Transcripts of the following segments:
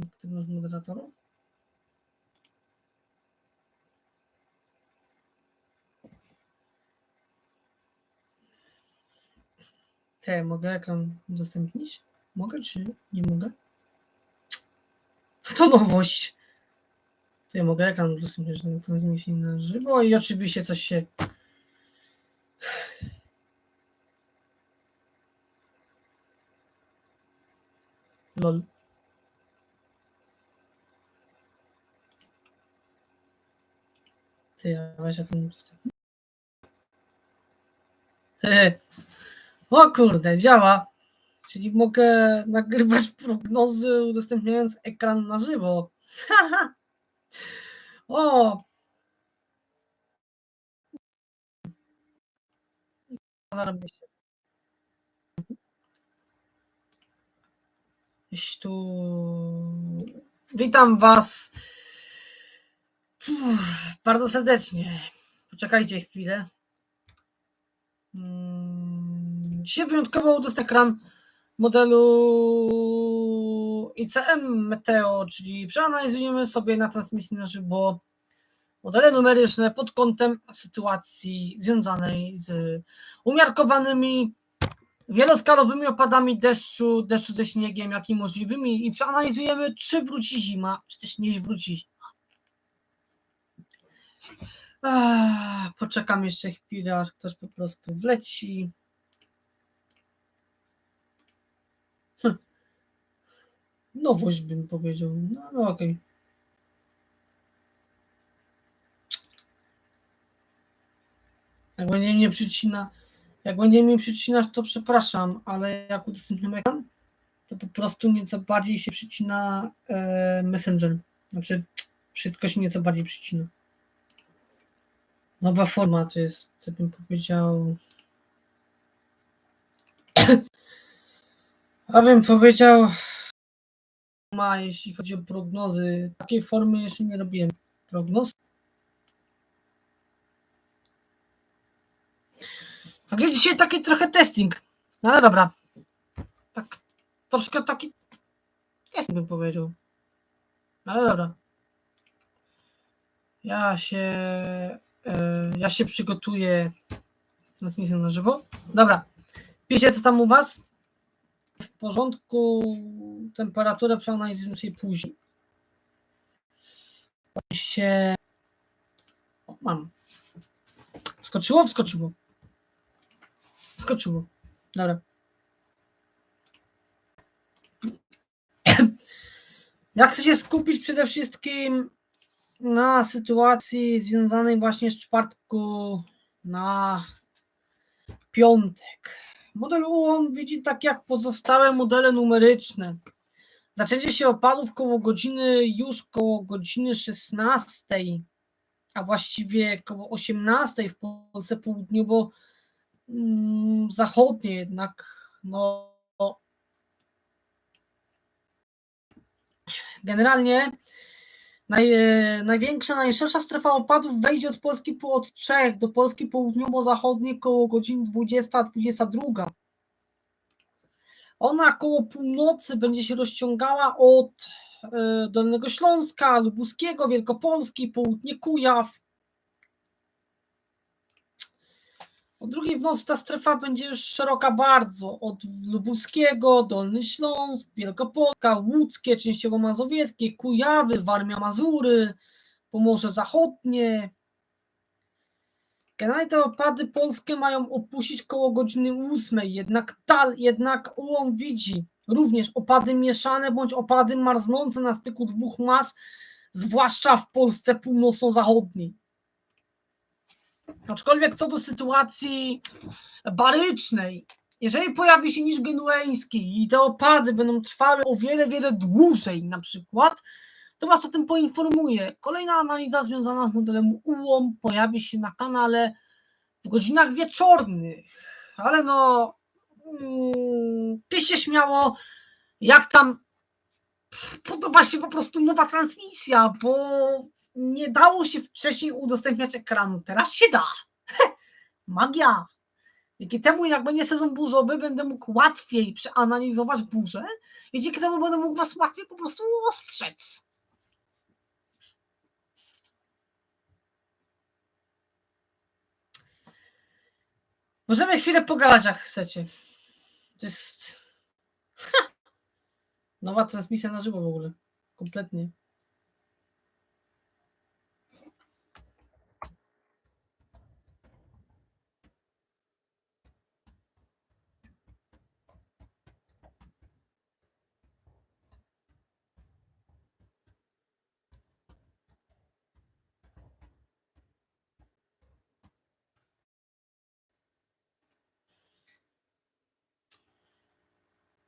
Aktywność moderatorów. Te, mogę ekran udostępnić? Mogę czy nie mogę? To nowość. To ja mogę ekran udostępnić na transmisji na żywo i oczywiście coś się Lol. Ty, a weź. O kurde, działa. Czyli mogę nagrywać prognozy udostępniając ekran na żywo. O! Gdzieś tu. Witam Was Bardzo serdecznie. Poczekajcie chwilę. Mm, Dzisiaj wyjątkowo udostępnię ekran modelu ICM Meteo, czyli przeanalizujemy sobie na transmisji na żywo modele numeryczne pod kątem sytuacji związanej z umiarkowanymi wieloskalowymi opadami deszczu, deszczu ze śniegiem, jak i możliwymi i przeanalizujemy, czy wróci zima, czy też nie wróci. Ach, poczekam jeszcze chwilę, aż ktoś po prostu wleci. Hm. Nowość bym powiedział. No, no okej. Jak będzie mnie przycina, jak będzie mnie przycinać, to przepraszam, ale jak udostępniam ekran, to po prostu nieco bardziej się przycina e, Messenger. Znaczy, wszystko się nieco bardziej przycina. Nowa forma to jest, co bym powiedział. A bym powiedział, ma, jeśli chodzi o prognozy, takiej formy jeszcze nie robiłem prognoz. Także dzisiaj taki trochę testing. No dobra. Tak, troszkę taki testing bym powiedział. No ale dobra. Ja się ja się przygotuję z transmisją na żywo. Dobra. Piszcie co tam u was? W porządku. Temperaturę przeanalizujemy sobie później. Się... O, mam. Skoczyło? Wskoczyło. Skoczyło. Dobra. Ja chcę się skupić przede wszystkim na sytuacji związanej właśnie z czwartku na piątek. Model UON widzi tak jak pozostałe modele numeryczne. Zaczęcie się opadów koło godziny, już koło godziny 16, a właściwie koło 18 w Polsce południowo mm, jednak no generalnie naj, e, największa, najszersza strefa opadów wejdzie od Polski po od do Polski południowo-zachodniej koło godziny 20-22. Ona koło północy będzie się rozciągała od e, Dolnego Śląska, Lubuskiego, Wielkopolski, południe Kujaw, O drugiej w nocy ta strefa będzie już szeroka bardzo, od Lubuskiego, Dolny Śląsk, Wielkopolska, Łódzkie, częściowo Mazowieckie, Kujawy, Warmia Mazury, Pomorze Zachodnie. Generalnie te opady polskie mają opuścić koło godziny 8, jednak, tal, jednak ułom widzi również opady mieszane bądź opady marznące na styku dwóch mas, zwłaszcza w Polsce północno-zachodniej. Aczkolwiek co do sytuacji barycznej, jeżeli pojawi się niż genueński i te opady będą trwały o wiele, wiele dłużej na przykład, to Was o tym poinformuję. Kolejna analiza związana z modelem UOM pojawi się na kanale w godzinach wieczornych, ale no mm, piszcie śmiało, jak tam podoba się po prostu nowa transmisja, bo nie dało się wcześniej udostępniać ekranu. Teraz się da. Magia. Dzięki temu, jak będzie sezon burzowy, będę mógł łatwiej przeanalizować burzę i dzięki temu będę mógł was łatwiej po prostu ostrzec. Możemy chwilę pogadać, jak chcecie. To jest. Ha! Nowa transmisja na żywo w ogóle. Kompletnie.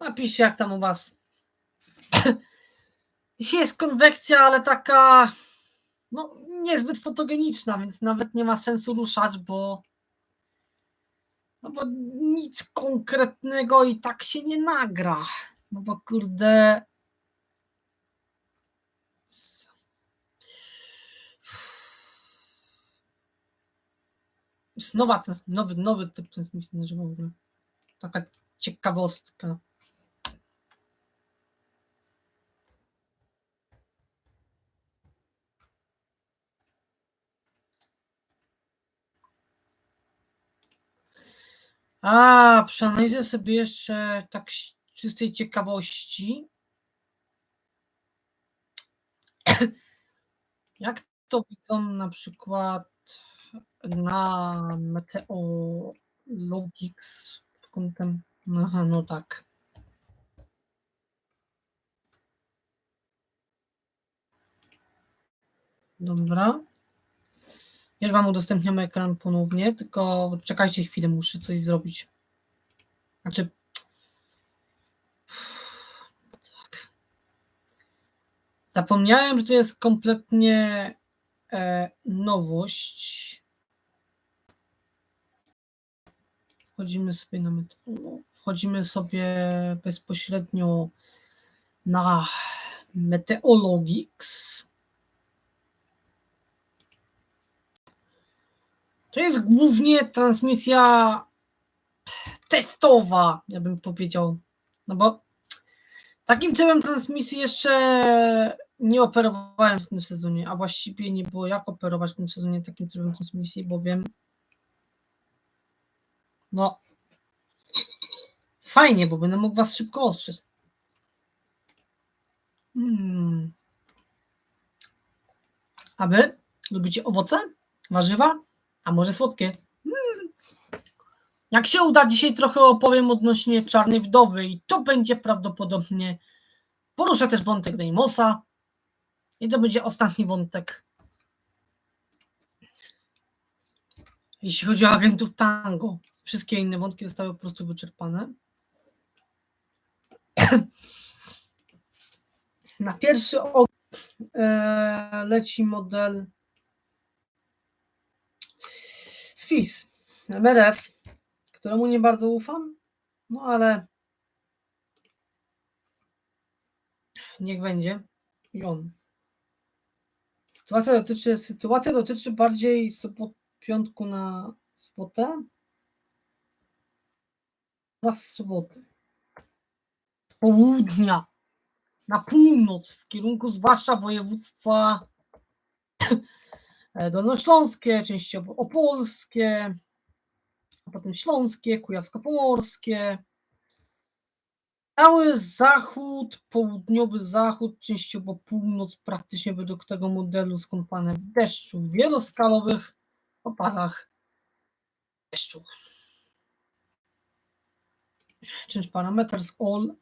Napiszcie, jak tam u was. Dzisiaj jest konwekcja, ale taka no, niezbyt fotogeniczna, więc nawet nie ma sensu ruszać, bo no bo nic konkretnego i tak się nie nagra. No bo kurde. Nowa, trans- nowy, nowy typ transmisji żywo w ogóle. Taka ciekawostka. A, przeanalizuję sobie jeszcze tak czystej ciekawości. Jak to widzą na przykład na Meteorologics pod kątem. Aha, no tak. Dobra. Już wam udostępniam ekran ponownie, tylko czekajcie chwilę, muszę coś zrobić. Znaczy. Tak. Zapomniałem, że to jest kompletnie e, nowość. Wchodzimy sobie na met- wchodzimy sobie bezpośrednio na Meteorologics. To jest głównie transmisja testowa, ja bym powiedział. No bo takim typem transmisji jeszcze nie operowałem w tym sezonie, a właściwie nie było jak operować w tym sezonie takim typem transmisji, bowiem no fajnie, bo będę mógł was szybko ostrzec. Hmm. A wy lubicie owoce, warzywa, a może słodkie? Hmm. Jak się uda, dzisiaj trochę opowiem odnośnie Czarnej Wdowy i to będzie prawdopodobnie, poruszę też wątek Deimosa i to będzie ostatni wątek. Jeśli chodzi o agentów Tango, wszystkie inne wątki zostały po prostu wyczerpane. Na pierwszy og e, leci model Swiss MRF, któremu nie bardzo ufam, no ale niech będzie i on. Sytuacja dotyczy, sytuacja dotyczy bardziej sobot, piątku na sobotę oraz soboty. Południa na północ, w kierunku zwłaszcza województwa dolnośląskie, częściowo opolskie, a potem śląskie, kujawsko-pomorskie. Cały zachód, południowy zachód, częściowo północ, praktycznie według tego modelu skąpane w deszczu, wieloskalowych opadach deszczu. Change parameters all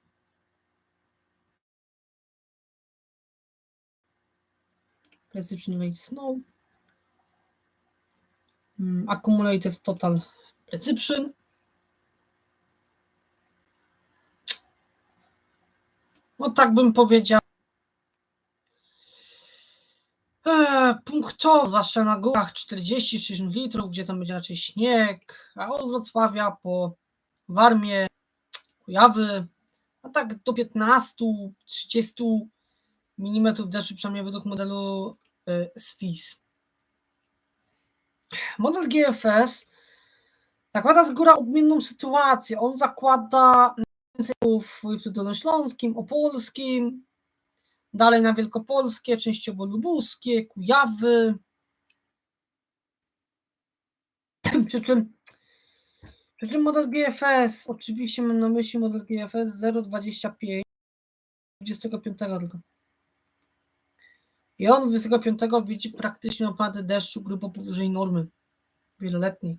precision rate snow accumulated total. Precision no tak bym powiedział. Eee, punktowo, zwłaszcza na górach 40-60 litrów, gdzie tam będzie raczej śnieg, a od Wrocławia po Warmię, Kujawy, a tak do 15-30 mm deszczu, przynajmniej według modelu y, SFIS. Model GFS zakłada z góra odmienną sytuację. On zakłada w województwie dolnośląskim, opolskim, dalej na wielkopolskie, częściowo lubuskie, Kujawy. Przy czym, przy czym model GFS, oczywiście mam na myśli model GFS 025 25 tylko. I on 25 widzi praktycznie opady deszczu grubo powyżej normy wieloletniej.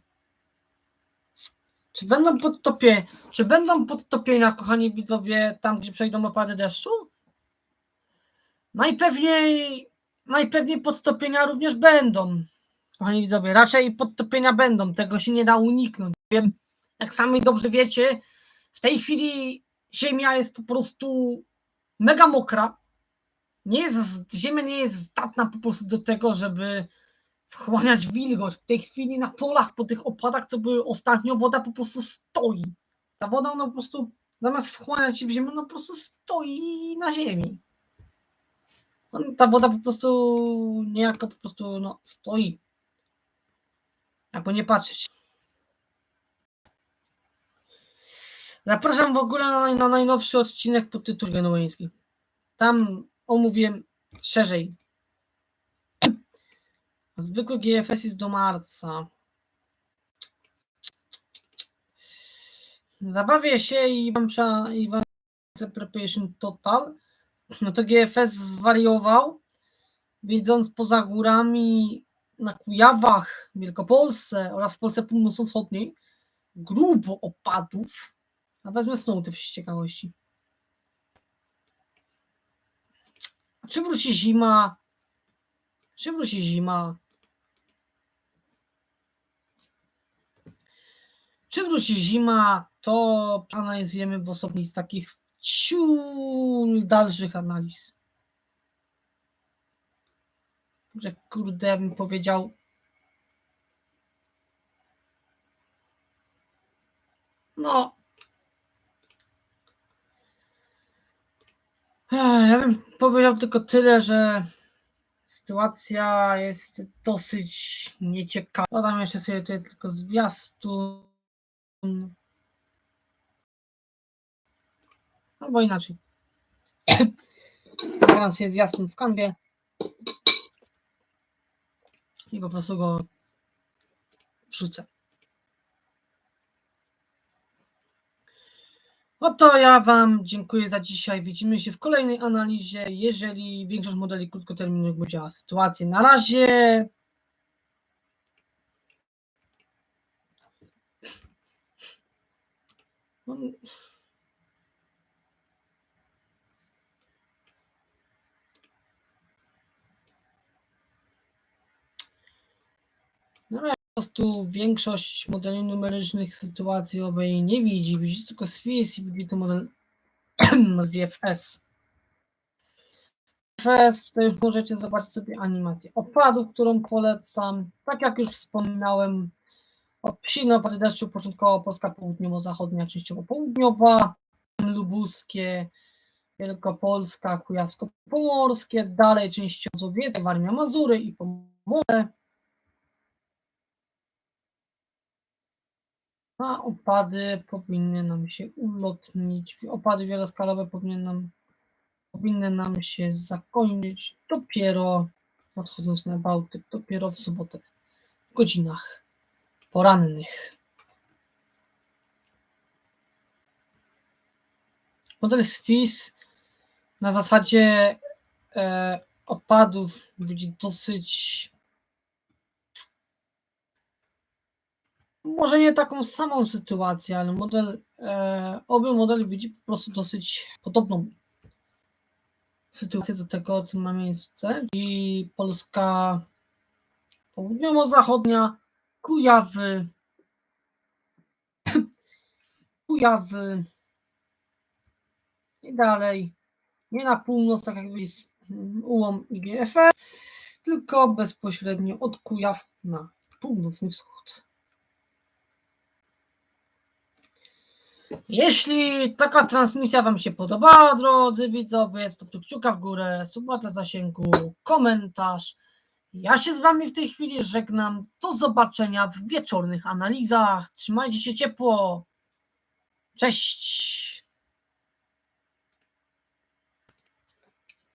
Czy będą podtopienia, czy będą podtopienia, kochani widzowie, tam gdzie przejdą opady deszczu? Najpewniej, najpewniej podtopienia również będą. Kochani widzowie, raczej podtopienia będą, tego się nie da uniknąć. Wiem, jak sami dobrze wiecie, w tej chwili ziemia jest po prostu mega mokra. Nie jest, ziemia nie jest zdatna po prostu do tego, żeby wchłaniać wilgoć. W tej chwili na polach po tych opadach, co były ostatnio, woda po prostu stoi. Ta woda, ona po prostu zamiast wchłaniać się w ziemię, ona po prostu stoi na ziemi. Ta woda po prostu niejako po prostu no, stoi. Jakby nie patrzeć. Zapraszam w ogóle na, na najnowszy odcinek pod tytułem genueński. Tam omówię szerzej. Zwykły GFS jest do marca. Zabawię się i wam, i wam preparation total. No to GFS zwariował, wiedząc poza górami na Kujawach, Wielkopolsce oraz w Polsce Północno-Wschodniej grubo opadów. A wezmę snowtyp z ciekawości. A czy wróci zima? Czy wróci zima? Czy wróci zima, to analizujemy w osobnej z takich ciul dalszych analiz. Że kurde, bym powiedział. No. Ja bym powiedział tylko tyle, że sytuacja jest dosyć nieciekawa. Dodam jeszcze sobie tutaj tylko zwiastun. Albo inaczej. Dodam sobie zwiastun w kanwie i po prostu go wrzucę. No to ja Wam dziękuję za dzisiaj. Widzimy się w kolejnej analizie. Jeżeli większość modeli krótkoterminowych będzie miała sytuację, na razie. No, prostu większość modeli numerycznych sytuacji owej nie widzi. Widzi tylko SWIS i widzi to model model GFS. GFS to już możecie zobaczyć sobie animację opadów, którą polecam. Tak jak już wspominałem, silne opady deszczu początkowo Polska południowo-zachodnia, częściowo południowa, lubuskie, Wielkopolska, Kujawsko-Pomorskie, dalej częściowo Mazowieckie, Warmia, Mazury i Pomorze. A opady powinny nam się ulotnić. Opady wieloskalowe powinny nam, powinny nam się zakończyć dopiero odchodząc na Bałtyk, dopiero w sobotę w godzinach porannych. Model SFIS na zasadzie e, opadów widzi dosyć może nie taką samą sytuację, ale model, e, oby model widzi po prostu dosyć podobną sytuację do tego, co ma miejsce. I Polska południowo-zachodnia, Kujawy, Kujawy i dalej. Nie na północ, tak jak jest ułom IGFE, tylko bezpośrednio od Kujaw na północny wschód. Jeśli taka transmisja Wam się podobała, drodzy widzowie, to kciuka w górę, suba dla zasięgu, komentarz. Ja się z wami w tej chwili żegnam. Do zobaczenia w wieczornych analizach. Trzymajcie się ciepło. Cześć.